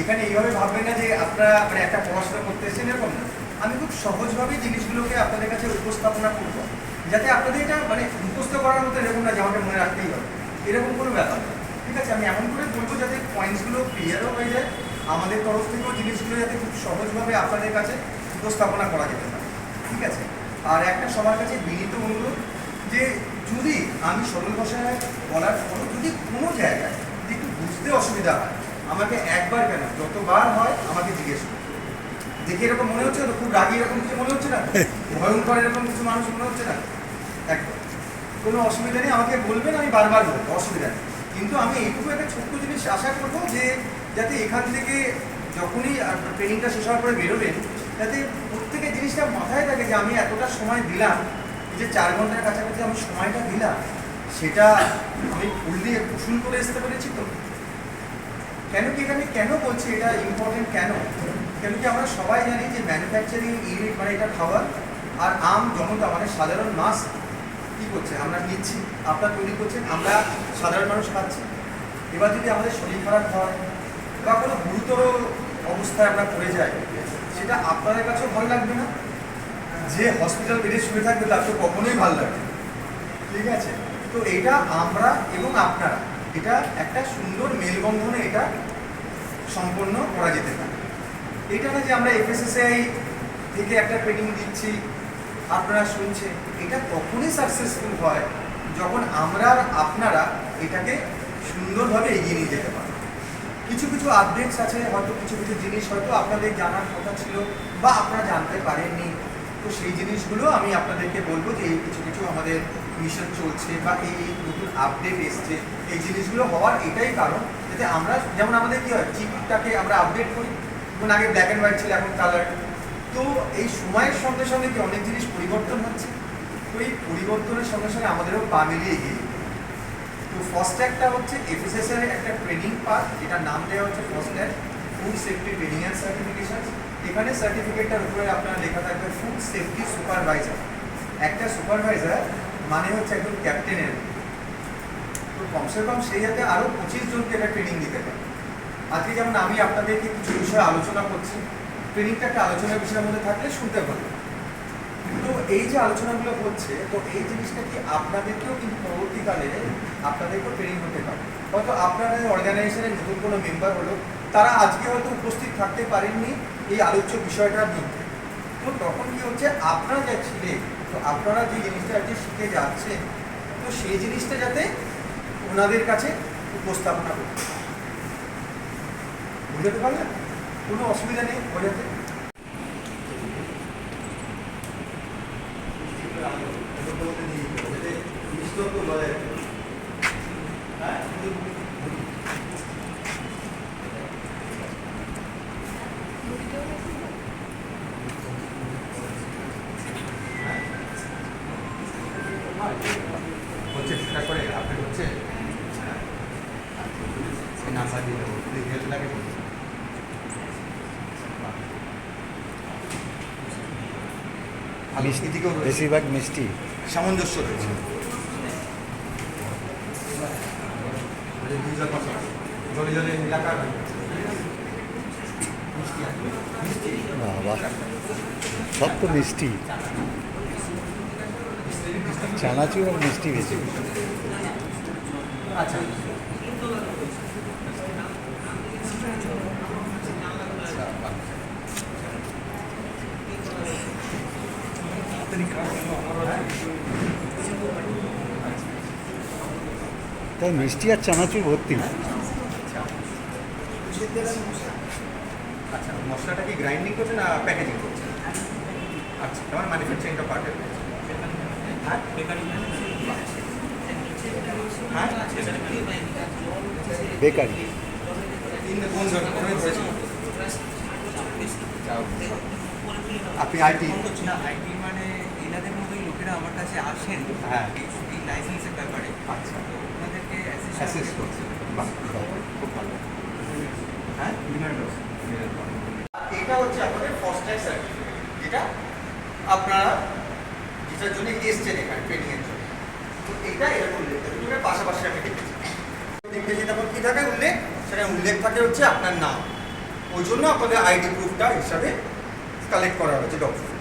এখানে এইভাবে ভাববেন না যে আপনারা মানে একটা পড়াশোনা করতে এসেছেন এরকম না। আমি খুব সহজভাবেই জিনিসগুলোকে আপনাদের কাছে উপস্থাপনা করব। যাতে আপনাদের এটা মানে মুখস্থ করার মতো এরকম না যে আমাকে মনে রাখতেই হবে। এরকম কোনো ব্যাপার না। ঠিক আছে, আমি এমন করে বলব যাতে পয়েন্টসগুলো ক্লিয়ারও হয়ে যায়। আমাদের তরফ থেকেও জিনিসগুলো যাতে খুব সহজভাবে আপনাদের কাছে উপস্থাপনা করা যেতে পারে। ঠিক আছে, আর একটা সবার কাছে বিনীত অনুরোধ যে যদি আমি সরল ভাষায় বলার পরও যদি কোনো জায়গায় যদি একটু বুঝতে অসুবিধা হয় আমাকে একবার কেন? যতবার হয় আমাকে জিজ্ঞেস করুন দেখে এরকম মনে হচ্ছে? না খুব রাগি এরকম কিছু মনে হচ্ছে না? ভয়ঙ্কর এরকম কিছু মানুষ মনে হচ্ছে না? একদম। কোনো অসুবিধা নেই আমাকে বলবেন আমি বারবার বলব অসুবিধা নেই। কিন্তু আমি এইটুকু একটা ছোট্ট জিনিস আশা করব যে যাতে এখান থেকে যখনই ট্রেনিংটা শেষ হওয়ার পরে বেরোবেন যাতে প্রত্যেকের জিনিসটা মাথায় থাকে যে আমি এতটা সময় দিলাম যে চার ঘণ্টার কাছাকাছি আমি সময়টা দিলাম সেটা আমি ফুল দিয়ে উসুল করে আসতে পেরেছি তো? কেন কি এখানে কেন বলছি এটা ইম্পর্টেন্ট কেন? কেন কি আমরা সবাই জানি যে ম্যানুফ্যাকচারিং ইউনিট মানে এটা খাবার আর আম জনতা মানে সাধারণ মাস কি করছে? আমরা নিচ্ছি আপনারা তৈরি করছেন আমরা সাধারণ মানুষ খাচ্ছি। এবার যদি আমাদের শরীর খারাপ হয় বা কোনো গুরুতর অবস্থায় আমরা পড়ে যাই, সেটা আপনাদের কাছেও ভালো লাগবে না? যে হসপিটাল বেডে শুয়ে থাকবে তার তো কখনোই ভালো লাগবে ঠিক আছে? তো এটা আমরা এবং আপনারা এটা একটা সুন্দর মেলবন্ধনে এটা সম্পন্ন করা যেতে পারে। এটা না যে আমরা এফএসএসআই থেকে একটা ট্রেনিং দিচ্ছি, আপনারা শুনছেন, এটা তখনই সাকসেসফুল হয় যখন আমরা আপনারা এটাকে সুন্দরভাবে এগিয়ে নিয়ে যেতে পারি কিছু কিছু আপডেটস আছে, হয়তো কিছু কিছু জিনিস হয়তো আপনাদের জানার কথা ছিল বা আপনারা জানতে পারেননি। সেই জিনিসগুলো আমি আপনাদেরকে বলব যে এই কিছু কিছু আমাদের মিশন চলছে বা এই নতুন আপডেট এসছে। এই জিনিসগুলো হওয়ার এটাই কারণ যাতে আমরা, যেমন আমাদের কি হয়, চিপটাকে আমরা আপডেট করি। যেমন আগে ব্ল্যাক অ্যান্ড হোয়াইট ছিল, এখন কালার তো এই সময়ের সঙ্গে সঙ্গে কি অনেক জিনিস পরিবর্তন হচ্ছে? তো এই পরিবর্তনের সঙ্গে সঙ্গে আমাদেরও পা মিলিয়ে এগিয়ে তো ফার্স্ট একটা হচ্ছে এফএসএস এর একটা ট্রেনিং পার্ট যেটার নাম দেওয়া হচ্ছে first food safety training and certification এখানে সার্টিফিকেটটার উপরে আপনার লেখা থাকবে ফুড সেফটি সুপারভাইজার একটা সুপারভাইজার মানে হচ্ছে একজন ক্যাপ্টেনের তো কমসে কম সেই যাতে আরও পঁচিশ জনকে এটা ট্রেনিং দিতে পারে। আজকে যেমন আমি আপনাদেরকে কিছু বিষয়ে আলোচনা করছি ট্রেনিংটা একটা আলোচনার বিষয়ের মধ্যে থাকলে শুনতে পারবে তো এই যে আলোচনাগুলো হচ্ছে, তো এই জিনিসটা কি আপনাদেরকেও কিন্তু পরবর্তীকালে আপনাদেরকেও ট্রেনিং হতে পারে? হয়তো আপনারা অর্গানাইজেশনের নতুন কোনো মেম্বার হলো, তারা আজকে হয়তো উপস্থিত থাকতে পারেননি এই আলোচ্য বিষয়টার মধ্যে তো তখন কি হচ্ছে? আপনারা যা ছিলেন, তো আপনারা যে জিনিসটা আজকে শিখে যাচ্ছেন, তো সেই জিনিসটা যাতে ওনাদের কাছে উপস্থাপনা করতে। বুঝতে পারলেন? কোনো অসুবিধা নেই বোঝাতে হচ্ছে ঠিকঠাক করে আপনি হচ্ছে নাম্বার দিয়ে দেবো যদি হেল্প লাগে বলুন। ভালো, মিষ্টি রয়েছে। বেশিরভাগ মিষ্টি সামঞ্জস্য রয়েছে জলে জলে এলাকার। বাবা সব তো মিষ্টি চানাচুর আর মিষ্টি বেশি আচ্ছা তাই মিষ্টি আর চানাচুর ভর্তি। আচ্ছা মশলাটা কি গ্রাইন্ডিং করছে না প্যাকেজিং করছে আচ্ছা তোমার ম্যানুফ্যাকচারিংটা পার্টের হ্যাঁ? হ্যাঁ? বেকারি। আপনি আইটি। না আইটি এনাদের মতোই লোকেরা আমার কাছে আসেন হ্যাঁ। এই- লাইসেন্সের ব্যাপারে। আচ্ছা। তো ওনাদেরকে অ্যাসেস করছে খুব ভালো। হ্যাঁ? এটা হচ্ছে আপনাদের ফার্স্ট টাইম সার্টিফিকেট যেটা আপনারা যেটার জন্য এসছেন এখানে ট্রেনিং এর জন্য। তো এটা এরকম উল্লেখ পাশাপাশি আমি দেখেছি দেখেছি তখন কি থাকে? উল্লেখ। সেটা উল্লেখ থাকে হচ্ছে আপনার নাম। ওই জন্য আপনাদের আইডি প্রুফটা হিসাবে কালেক্ট করা হয়েছে ডকুমেন্টস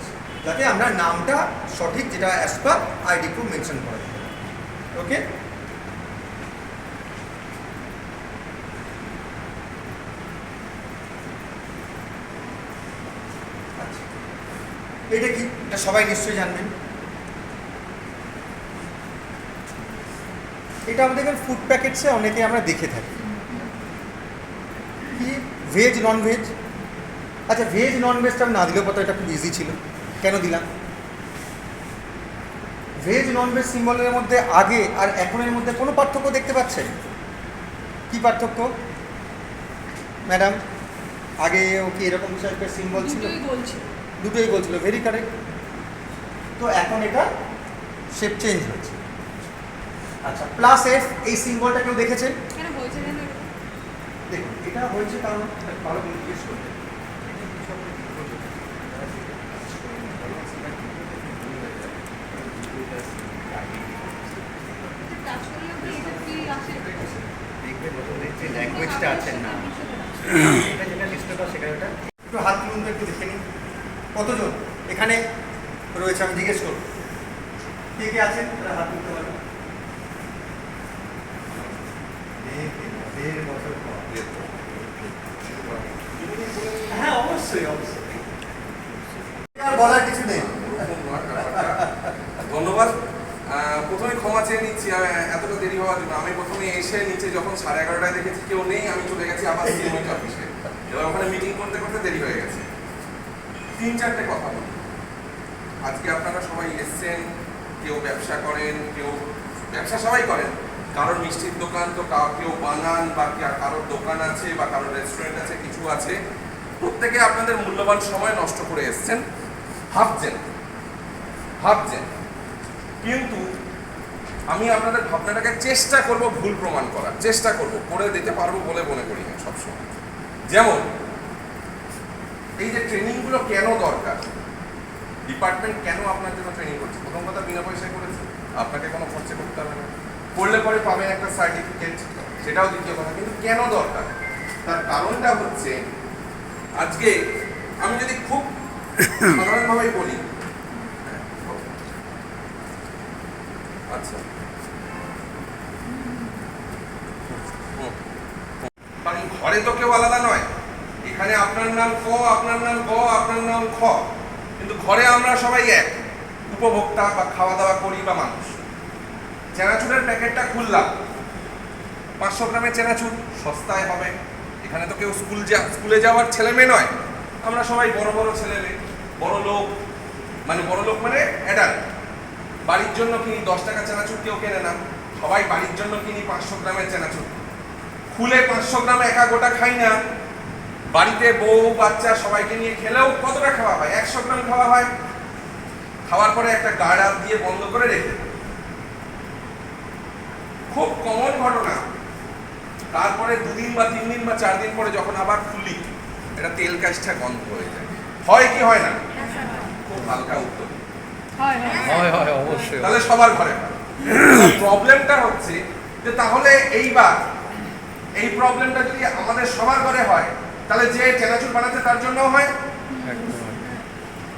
যাতে আমরা নামটা সঠিক যেটা as per ID proof mention করা যায়। ওকে আচ্ছা। এটা কি? এটা সবাই নিশ্চয়ই জানবেন। এটা আমাদের ফুড প্যাকেটসে অনেকে আমরা দেখে থাকি। কি? ভেজ নন ভেজ আচ্ছা ভেজ নন ভেজটা আমি না দিলেও কথা এটা খুব ইজি ছিল। কেন দিলাম? ভেজ নন ভেজ সিম্বলের মধ্যে আগে আর এখনের মধ্যে কোনো পার্থক্য দেখতে পাচ্ছেন? কি পার্থক্য? ম্যাডাম আগে ও কি এরকম টাইপের সিম্বল ছিল? দুটোই বলছি দুটোই বলছিল ভেরি কারেক্ট তো এখন এটা শেপ চেঞ্জ হয়েছে আচ্ছা প্লাস এফ এই সিম্বলটা কেউ দেখেছেন দেখুন এটা হয়েছে কারণ ভালো করে জিজ্ঞেস করতে টাচ করলে কি এটা কি আসে ল্যাঙ্গুয়েজটা আছে না এটা যেটা লিস্টটা সেটা ওটা একটু হাত তুলুন তো একটু দেখে নিন কতজন এখানে রয়েছে আমি জিজ্ঞেস করব কে কে আছেন তারা হাত তুলতে দেড় বছর হ্যাঁ অবশ্যই অবশ্যই। আর বলার কিছু নেই। ধন্যবাদ। প্রথমে ক্ষমা চেয়ে নিচ্ছি এতটা দেরি হওয়ার জন্য। আমি প্রথমে এসে নিচে যখন সাড়ে এগারোটায় দেখেছি কেউ নেই আমি চলে গেছি আবার অফিসে। এবার ওখানে মিটিং করতে করতে দেরি হয়ে গেছে। তিন চারটে কথা বলি। আজকে আপনারা সবাই এসছেন কেউ ব্যবসা করেন, কেউ ব্যবসা সবাই করেন। কারোর মিষ্টির দোকান তো কেউ বানান বা কারোর দোকান আছে বা কারোর রেস্টুরেন্ট আছে, কিছু আছে। প্রত্যেকে আপনাদের মূল্যবান সময় নষ্ট করে এসছেন। ভাবছেন ভাবছেন কিন্তু আমি আপনাদের ভাবনাটাকে চেষ্টা করব ভুল প্রমাণ করার। চেষ্টা করব, করে দিতে পারব বলে মনে করি না সবসময়। যেমন, এই যে ট্রেনিংগুলো কেন দরকার? ডিপার্টমেন্ট কেন আপনার জন্য ট্রেনিং করছে? প্রথম কথা, বিনা পয়সায় করেছে। আপনাকে কোনো খরচা করতে হবে না। করলে পরে পাবেন একটা সার্টিফিকেট সেটাও দ্বিতীয় কথা। কিন্তু কেন দরকার? তার কারণটা হচ্ছে, আজকে আমি যদি খুব সাধারণভাবেই বলি আচ্ছা। কারণ ঘরে তো কেউ আলাদা নয়। এখানে আপনার নাম ক, আপনার নাম গ, আপনার নাম খ ঘরে আমরা সবাই এক, উপভোক্তা বা খাওয়া দাওয়া করি বা মানুষ। চেনাচুরের প্যাকেটটা খুললাম। পাঁচশো গ্রামের চেনাচুর, সস্তায় হবে। এখানে তো কেউ স্কুল যা, স্কুলে যাওয়ার ছেলে মেয়ে নয়। আমরা সবাই বড় বড় ছেলে মেয়ে, বড় লোক মানে বড় লোক মানে অ্যাডাল্ট বাড়ির জন্য কিনি, দশ টাকা চেনাচুর কেউ কেনে না। সবাই বাড়ির জন্য কিনি পাঁচশো গ্রামের চেনাচুর। খুলে পাঁচশো গ্রাম একা গোটা খাই না। বাড়িতে বউ, বাচ্চা সবাইকে নিয়ে খেলেও কতটা খাওয়া হয়? একশো গ্রাম খাওয়া হয়। খাওয়ার পরে একটা গাড়া দিয়ে বন্ধ করে রেখে খুব কমন ঘটনা। তারপরে দুদিন বা তিন দিন বা চার দিন পরে যখন আবার খুলি এটা তেল কাজটা গন্ধ হয়ে যায়। হয় কি হয় না? খুব হালকা উত্তর। হয় হয়। হয় হয় অবশ্যই। তাহলে সবার ঘরে। প্রবলেমটা হচ্ছে যে তাহলে এইবার এই প্রবলেমটা যদি আমাদের সবার ঘরে হয় তাহলে যে চেনাচুর বানাচ্ছে তার জন্য হয়?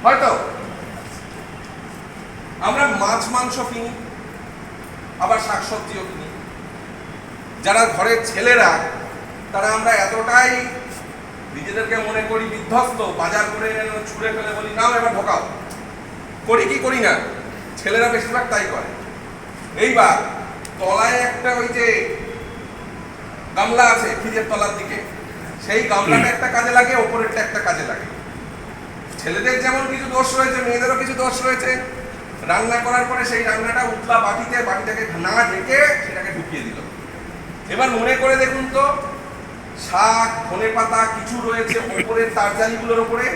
হয়তো। আমরা মাছ মাংস কিনি আবার শাকসবজিও কিনি। যারা ঘরের ছেলেরা তারা আমরা এতটাই নিজেদেরকে মনে করি বিধ্বস্ত বাজার করে এনে ছুঁড়ে ফেলে বলি নাও এবার ঢোকাও। করি কি করি না ছেলেরা বেশিরভাগ তাই করে। এইবার তলায় একটা ওই যে গামলা আছে ফ্রিজের তলার দিকে সেই গামলাটা একটা কাজে লাগে ওপরেরটা একটা কাজে লাগে। ছেলেদের যেমন কিছু দোষ রয়েছে, মেয়েদেরও কিছু দোষ রয়েছে, রান্না করার পরে সেই রান্নাটা উতলা বাটিতে, বাটিটাকে না ঢেকে সেটাকে ঢুকিয়ে দিল। এবার মনে করে দেখুন তো, শাক, ধনে পাতা কিছু রয়েছে ওপরের তারজালিগুলোর ওপরে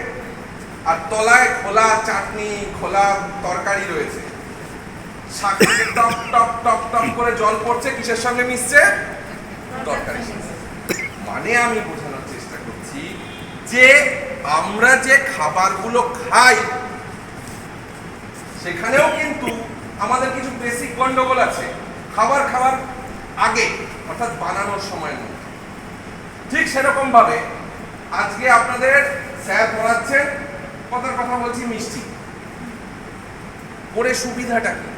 আর তলায় খোলা চাটনি, খোলা তরকারি রয়েছে। শাক টপ টপ টপ টপ করে জল পড়ছে, কিসের সঙ্গে মিশছে? তরকারি মানে আমি বোঝানোর চেষ্টা করছি যে আমরা যে খাবারগুলো খাই, সেখানেও কিন্তু আমাদের কিছু বেসিক গন্ডগোল আছে। খাবার খাবার আগে, অর্থাৎ বানানোর সময় মধ্যে ঠিক সেরকম ভাবে আজকে আপনাদের স্যার পড়াচ্ছেন, কথার কথা বলছি মিষ্টি। করে সুবিধাটা কি?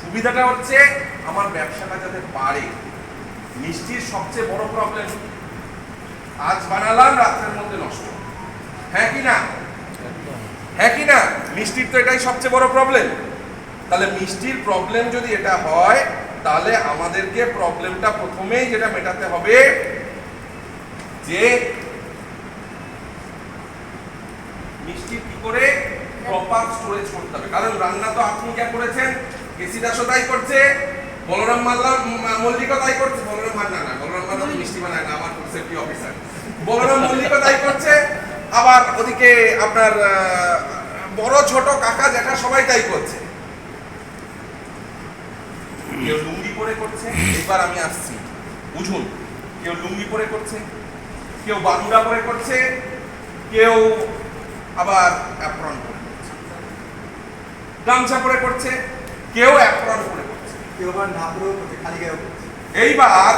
সুবিধাটা হচ্ছে আমার ব্যবসাটা যাতে বাড়ে। মিষ্টির সবচেয়ে বড় প্রবলেম আজ বানালাম, রাত্রের মধ্যে নষ্ট। হ্যাঁ কি না? হ্যাঁ কি না? মিষ্টির তো এটাই সবচেয়ে বড় প্রবলেম তাহলে মিষ্টির প্রবলেম যদি এটা হয়, তাহলে আমাদেরকে প্রবলেমটা প্রথমেই যেটা মেটাতে হবে, যে মিষ্টির কি করে? প্রপার স্টোরেজ করতে হবে। কারণ রান্না তো আপনি যা করেছেন কেসি দাসও তাই করছে, বলরাম মাল্লা মল্লিকও তাই করছে। বলরাম মান্না না, বলরাম মাল্লা মিষ্টি বানায় না, আমার সেফটি অফিসার বলরাম মল্লিকও তাই করছে আবার ওদিকে আপনার বড় ছোট কাকা জ্যাঠা সবাই তাই করছে। কেউ লুঙ্গি পরে করছে এবার আমি আসছি। বুঝুন কেউ লুঙ্গি পরে করছে কেউ বাদুড়া পরে করছে কেউ আবার অ্যাপ্রন পরে করছে। গামছা পরে করছে কেউ অ্যাপ্রন পরে করছে। কেউ আবার না পরেও করছে খালি করছে। এইবার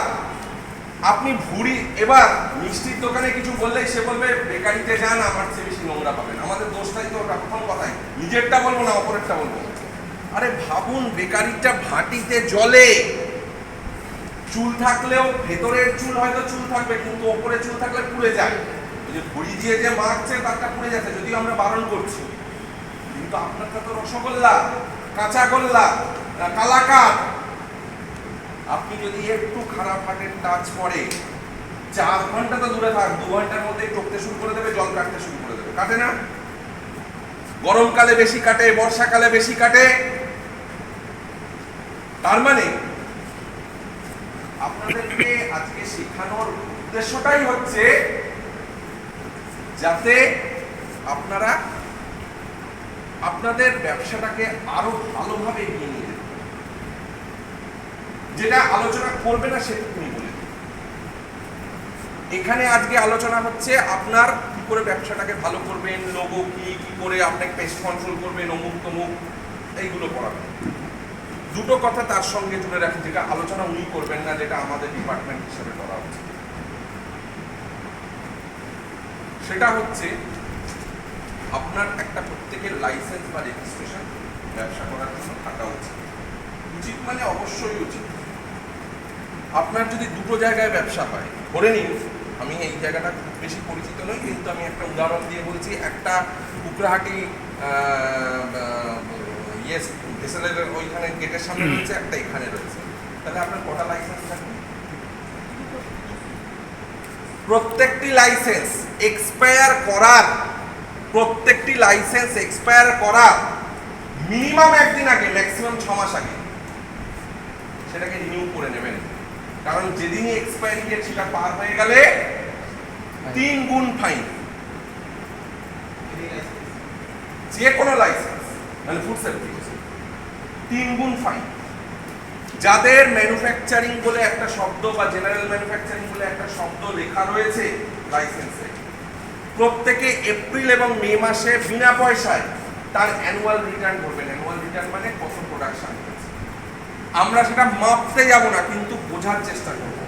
আপনি ভুড়ি, এবার মিষ্টির দোকানে কিছু বললেই সে বলবে, বেকারিতে যান, আমার চেয়ে বেশি নোংরা পাবেন। আমাদের দোষটাই তো ওটা, প্রথম কথাই। নিজেরটা বলব না, অপরেরটা বলব? আরে ভাবুন, বেকারিটা ভাটিতে জলে চুল থাকলেও ভেতরের চুল হয়তো চুল থাকবে, কিন্তু ওপরে চুল থাকলে পুড়ে যায়। যে ভুড়ি দিয়ে যে মাখছে, তারটা পুড়ে যাচ্ছে, যদিও আমরা বারণ করছি। কিন্তু আপনারটা তো রসগোল্লা কাঁচাগোল্লা কালাকাঁদ। আপনি যদি একটু খারাপ হাটের টাচ পড়ে, চার ঘণ্টা তো দূরে থাক, দু ঘণ্টার মধ্যে টপতে শুরু করে দেবে, জল কাটতে শুরু করে দেবে। কাটে না? গরমকালে বেশি কাটে, বর্ষাকালে বেশি কাটে। তার মানে আপনাদেরকে আজকে শেখানোর উদ্দেশ্যটাই হচ্ছে যাতে আপনারা আপনাদের ব্যবসাটাকে আরও ভালোভাবে এগিয়ে নিয়ে। যেটা আলোচনা করবে না সেটুকুনি বলে। এখানে আজকে আলোচনা হচ্ছে আপনার কি করে ব্যবসাটাকে ভালো করবেন লোগো কি কি করে আপনাকে পেস্ট কন্ট্রোল করবেন, অমুক তমুক, এইগুলো পড়াবেন দুটো কথা তার সঙ্গে তুলে রাখি, যেটা আলোচনা উনি করবেন না, যেটা আমাদের ডিপার্টমেন্ট হিসেবে করা হচ্ছে সেটা হচ্ছে আপনার একটা প্রত্যেকের লাইসেন্স বা রেজিস্ট্রেশন ব্যবসা করার জন্য থাকা উচিত। উচিত মানে অবশ্যই উচিত। আপনার যদি দুটো জায়গায় ব্যবসা হয় ধরে নিন আমি এই জায়গাটা খুব বেশি পরিচিত নই কিন্তু আমি একটা উদাহরণ দিয়ে বলছি একটা কুকরাহাটি ইয়েস ভেসেলের ওইখানে গেটের সামনে রয়েছে একটা এখানে রয়েছে। তাহলে আপনার কটা লাইসেন্স থাকবে? প্রত্যেকটি লাইসেন্স এক্সপায়ার করার প্রত্যেকটি লাইসেন্স এক্সপায়ার করার মিনিমাম একদিন আগে ম্যাক্সিমাম ছ মাস আগে সেটাকে রিনিউ করে নেবেন। কারণ যেদিনই এক্সপায়ারি ডেট সেটা পার হয়ে গেলে তিন গুণ ফাইন যে কোনো লাইসেন্স মানে ফুড সেফটি তিন গুণ ফাইন যাদের ম্যানুফ্যাকচারিং বলে একটা শব্দ বা জেনারেল ম্যানুফ্যাকচারিং বলে একটা শব্দ লেখা রয়েছে লাইসেন্সে প্রত্যেকে এপ্রিল এবং মে মাসে বিনা পয়সায় তার অ্যানুয়াল রিটার্ন করবেন। অ্যানুয়াল রিটার্ন মানে কত প্রোডাকশন আমরা সেটা মাপতে যাব না, কিন্তু বোঝার চেষ্টা করব।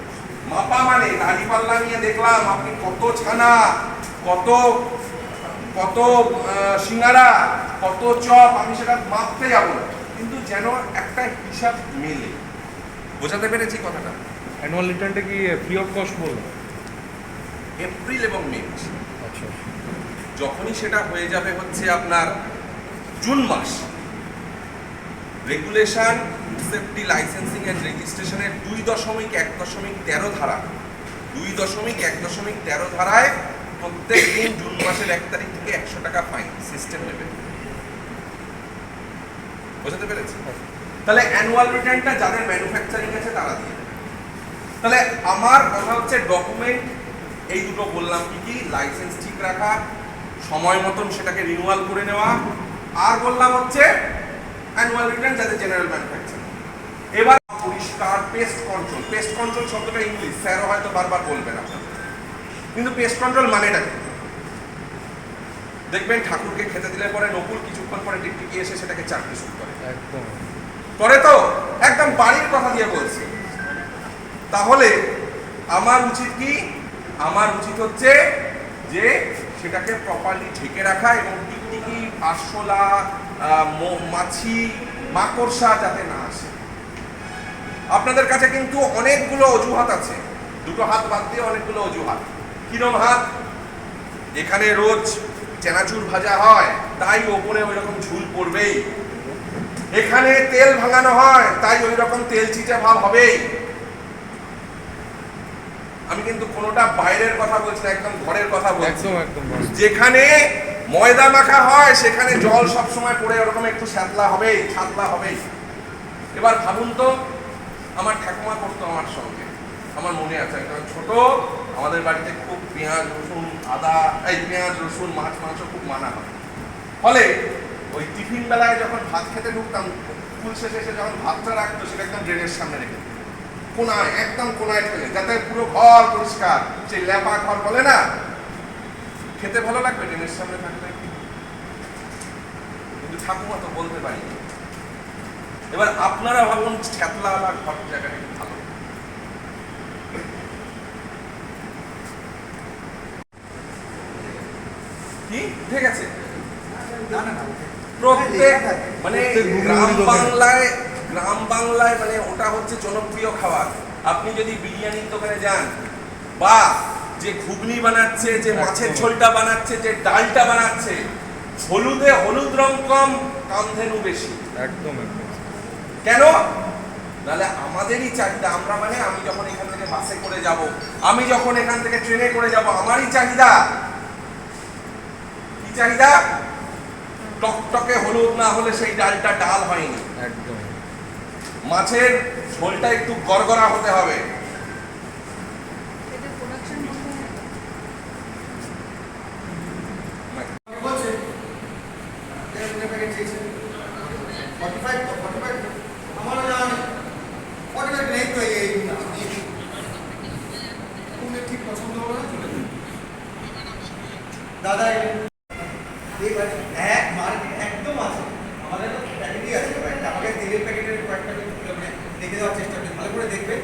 মাপা মানে দাড়ি পাল্লা নিয়ে দেখলাম আপনি কত ছানা কত কত সিঙ্গারা কত চপ আমি সেটা মাপতে যাব। কিন্তু যেন একটা হিসাব মেলে। বোঝাতে পেরেছি কথাটা? অ্যানুয়াল রিটার্নটা কি ফ্রি অফ কস্ট বলব এপ্রিল এবং মে আচ্ছা। যখনই সেটা হয়ে যাবে হচ্ছে আপনার জুন মাস। রেগুলেশন সেফটি লাইসেন্সিং অ্যান্ড রেজিস্ট্রেশনের দুই দশমিক এক দশমিক তেরো ধারা। দুই দশমিক এক দশমিক তেরো ধারায় প্রত্যেক দিন জুন মাসের এক তারিখ থেকে একশো টাকা ফাইন সিস্টেম নেবে। বোঝাতে পেরেছি? তাহলে অ্যানুয়াল রিটার্নটা যাদের ম্যানুফ্যাকচারিং আছে তারা দিয়ে তাহলে আমার কথা হচ্ছে ডকুমেন্ট এই দুটো বললাম কি কি লাইসেন্স ঠিক রাখা, সময় মতন সেটাকে রিনিউয়াল করে নেওয়া, আর বললাম হচ্ছে অ্যানুয়াল রিটার্ন যাদের জেনারেল ম্যানুফ্যাকচার এবার পরিষ্কার পেস্ট কন্ট্রোল পেস্ট কন্ট্রোল শব্দটা ইংলিশ স্যারও হয়তো বারবার বলবেন আপনাদের কিন্তু পেস্ট কন্ট্রোল মানেটা কি? দেখবেন ঠাকুরকে খেতে দিলে পরে নকুল কিছুক্ষণ পরে টিকটিকি এসে সেটাকে চাকরি শুরু করে। একদম। করে তো? একদম বাড়ির কথা দিয়ে বলছি। তাহলে আমার উচিত কি? আমার উচিত হচ্ছে যে সেটাকে প্রপারলি ঢেকে রাখা এবং টিকটিকি আরশোলা মাছি মাকড়সা যাতে না আসে। আপনাদের কাছে কিন্তু অনেকগুলো অজুহাত আছে। দুটো হাত বাদ দিয়ে অনেকগুলো অজুহাত। কিরম হাত? এখানে রোজ চেনাচুর ভাজা হয় তাই ওপরে ওই রকম ঝুল পড়বেই। এখানে তেল ভাঙানো হয় তাই ওই রকম তেল চিটে ভাব হবেই। আমি কিন্তু কোনোটা বাইরের কথা বলছি না একদম ঘরের কথা বলছি। যেখানে ময়দা মাখা হয় সেখানে জল সব সময় পড়ে ওরকম একটু শ্যাতলা হবেই ছাতলা হবেই। এবার ভাবুন তো আমার ঠাকুমা করতো আমার সঙ্গে। আমার মনে আছে। একটা ছোট, আমাদের বাড়িতে খুব পেঁয়াজ, রসুন, আদা, এই পেঁয়াজ, রসুন, মাছ, মাংস খুব মানা হয়। ফলে ওই টিফিন বেলায় যখন ভাত খেতে ঢুকতাম, স্কুল শেষে এসে যখন ভাতটা রাখতো, সেটা একদম ড্রেনের সামনে রেখে কোনায়, একদম কোনায় ফেলে যাতে পুরো ঘর পরিষ্কার। সেই ল্যাপা ঘর বলে না? খেতে ভালো লাগবে, ড্রেনের সামনে থাকলে। কিন্তু ঠাকুমা তো বলতে পারি এবার আপনারা ভাবুন ছ্যাতলা ঘর জায়গাটা ভালো। কি? উঠে গেছে না না না। প্রত্যেক মানে গ্রাম বাংলায় গ্রাম বাংলায় মানে ওটা হচ্ছে জনপ্রিয় খাবার। আপনি যদি বিরিয়ানির দোকানে যান বা যে ঘুগনি বানাচ্ছে যে মাছের ঝোলটা বানাচ্ছে যে ডালটা বানাচ্ছে হলুদে হলুদ রং কম কামধেনু বেশি। একদম একদম। কেন? নাহলে আমাদেরই চাহিদা। আমরা মানে আমি যখন এখান থেকে বাসে করে যাব আমি যখন এখান থেকে ট্রেনে করে যাব আমারই চাহিদা চাহিদা টকটকে হলুদ না হলে সেই ডালটা ডাল হয়নি। একদম মাছের ঝোলটা একটু গড়গড়া হতে হবে এটা প্রোডাকশন বন্ধ হয়ে গেল। বলছে প্যাকেট চেয়েছে ফর্টি ফাইভ তো ফর্টি ফাইভ আমারও জানা নেই ফর্টি ফাইভ নেই তো এই তুমি ঠিক পছন্দ হবে না চলে যাবে দাদা এবার এক মার্কেট একদম আছে আমাদের তো প্যাকেটই আছে কয়েকটা আমাকে তেলের প্যাকেটের কয়েকটা মানে দেখে দেওয়ার চেষ্টা করি ভালো করে দেখবেন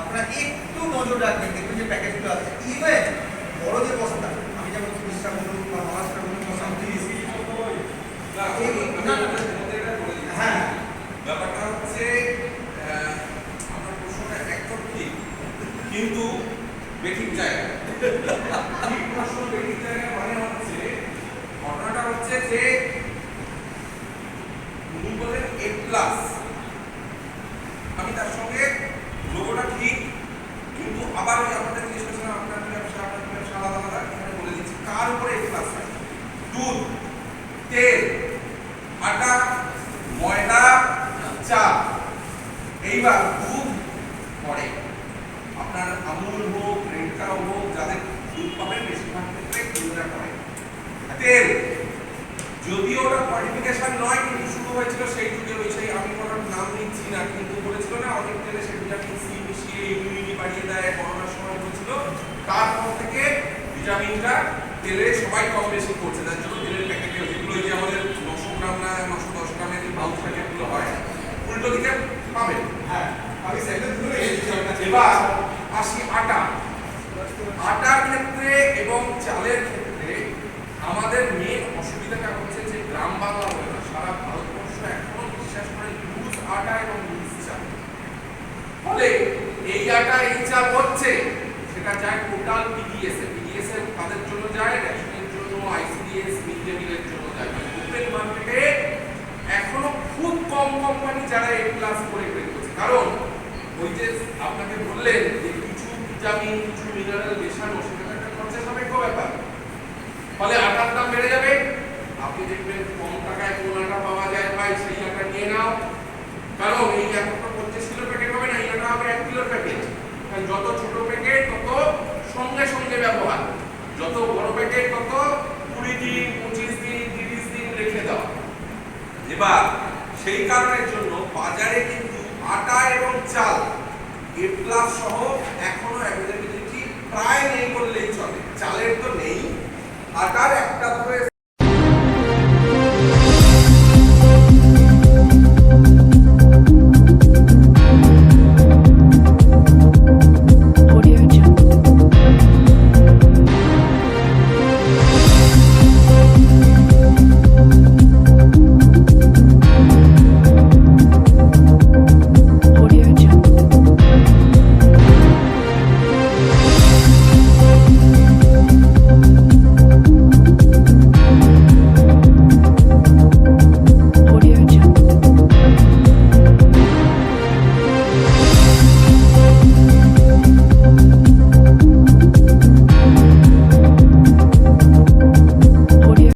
আপনারা একটু নজর রাখবেন দেখবেন যে প্যাকেটগুলো আছে ইভেন বড় যে বস্তা আমি যেমন চিকিৎসা বলুন বা মহারাষ্ট্র বলুন বা সামথিং হ্যাঁ ব্যাপারটা হচ্ছে আহ, আপনার প্রশ্নটা একদম ঠিক কিন্তু বেঠিক জায়গা ঠিক প্রশ্ন বেঠিক জায়গা মানে হচ্ছে ঘটনাটা হচ্ছে যে উনি বলেন এ প্লাস আমি তার সঙ্গে লোগোটা ঠিক কিন্তু আবার ওই আপনাদের জিজ্ঞেস করছিলাম আপনার ব্যবসা আপনার ব্যবসা আলাদা আলাদা এখানে বলে দিচ্ছি কার উপরে এ প্লাস হয় দুধ তেল আটা ময়দা চা এইবার দুধ পরে আপনার আমুল হোক রেড কাউ হোক যাদের দুধ পাবেন বেশিরভাগ ক্ষেত্রে দুধটা পরে তেল যদিও ওটা ফর্টিফিকেশন নয় কিন্তু শুরু হয়েছিল সেই যুগে ওই সেই আমি কোনো নাম নিচ্ছি না কিন্তু বলেছিল না অনেক তেলে সে ভিটামিন সি মিশিয়ে ইমিউনিটি বাড়িয়ে দেয় করোনার সময় হয়েছিল তারপর থেকে ভিটামিনটা তেলে সবাই কম বেশি করছে তার জন্য তেলের প্যাকেটে যেগুলো ওই যে আমাদের নশো গ্রাম না নশো দশ গ্রামের যে পাউচ প্যাকেটগুলো হয় উল্টো দিকে পাবেন হ্যাঁ আমি ধরে এবার আসি আটা। আটার ক্ষেত্রে এবং চালের ক্ষেত্রে আমাদের মেন অসুবিধাটা হচ্ছে যে গ্রাম বাংলা বলে না সারা ভারতবর্ষ এখনও বিশ্বাস করে লুজ আটা এবং লুজ চাল। ফলে এই আটা এই চাল হচ্ছে সেটা যায় টোটাল পিডিএস এ। পিডিএস এ তাদের জন্য যায় রেশনের জন্য আইসিডিএস মিড ডে মিলের জন্য যায়। মানে ওপেন মার্কেটে এখনও খুব কম কোম্পানি যারা এ প্লাস করে বের করছে। কারণ ওই যে আপনাকে বললেন যে কিছু ভিটামিন কিছু মিনারেল মেশানো তো একটা খরচা সাপেক্ষ ব্যাপার। ফলে আটার দাম বেড়ে যাবে। আপনি দেখবেন কম টাকায় কোন আটা পাওয়া যায়, ভাই, সেই আটা নিয়ে নাও। কারণ এই এখন তো পঞ্চাশ কিলো প্যাকেট হবে না, এই আটা হবে এক কিলোর প্যাকেট তাই যত ছোট প্যাকেট তত সঙ্গে সঙ্গে ব্যবহার। যত বড় প্যাকেট তত কুড়ি দিন, পঁচিশ দিন, তিরিশ দিন রেখে দাও। এবার সেই কারণের জন্য বাজারে কিন্তু আটা এবং চাল এ প্লাস সহ এখনও অ্যাভেলেবিলিটি প্রায় নেই বললেই চলে। চালের তো নেই, আটার একটা ধরে